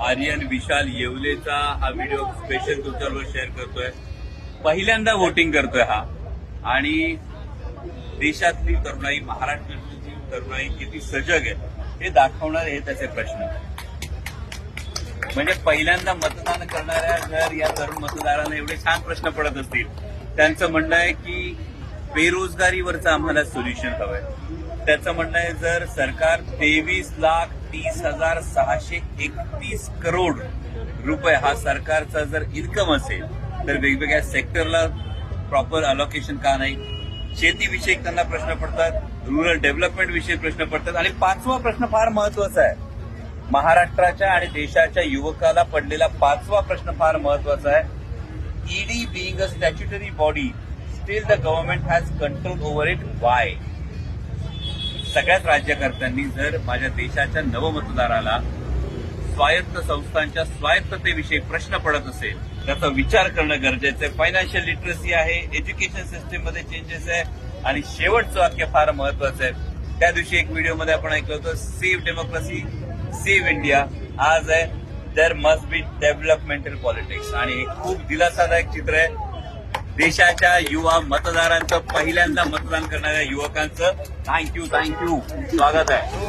आर्यन विशाल येवलेचा हा video special तुमच्याबरोबर share करतोय. पहिल्यांदा वोटिंग करतोय हा. आणि देशातली तरुणाई महाराष्ट्रातली तरुणाई किती सजग आहे हे दाखवणारे हे त्याचे प्रश्न म्हणजे पहिल्यांदा मतदान करणाऱ्या जर या तरुण मतदारांना एवढे छान प्रश्न पडत असतील त्यांचं म्हणणं आहे की बेरोजगारीवरचं आम्हाला सोल्युशन हवंय. त्याचं म्हणणं आहे जर सरकार तेवीस लाख तीस हजार सहाशे एकतीस करोड रुपये हा सरकारचा जर इन्कम असेल तर वेगवेगळ्या सेक्टरला प्रॉपर अलोकेशन का नाही? शेतीविषयक त्यांना प्रश्न पडतात रुरल डेव्हलपमेंट विषयी प्रश्न पडतात. आणि पाचवा प्रश्न फार महत्त्वाचा आहे. महाराष्ट्राच्या आणि देशाच्या युवकाला पडलेला पाचवा प्रश्न फार महत्त्वाचा आहे. ED being a statutory body still the government has control over it why सगळ्याच राज्यकर्त्यांनी जर माझ्या देशाच्या नवमतदाराला स्वायत्त संस्थांच्या स्वायत्ततेविषयी प्रश्न पडत असेल त्याचा विचार करणं गरजेचं आहे. फायनान्शियल लिटरसी आहे एज्युकेशन सिस्टीममध्ये चेंजेस आहे आणि शेवटचं वाक्य फार महत्वाचं आहे. त्या दिवशी एक व्हिडिओमध्ये आपण ऐकलं होतं सेव्ह डेमोक्रेसी सेव्ह इंडिया आज आहे there must be developmental politics आणि हे खूप दिलासादायक चित्र आहे. देशाच्या युवा मतदारांचं पहिल्यांदा मतदान करणाऱ्या युवकांचं थँक्यू थँक्यू स्वागत आहे.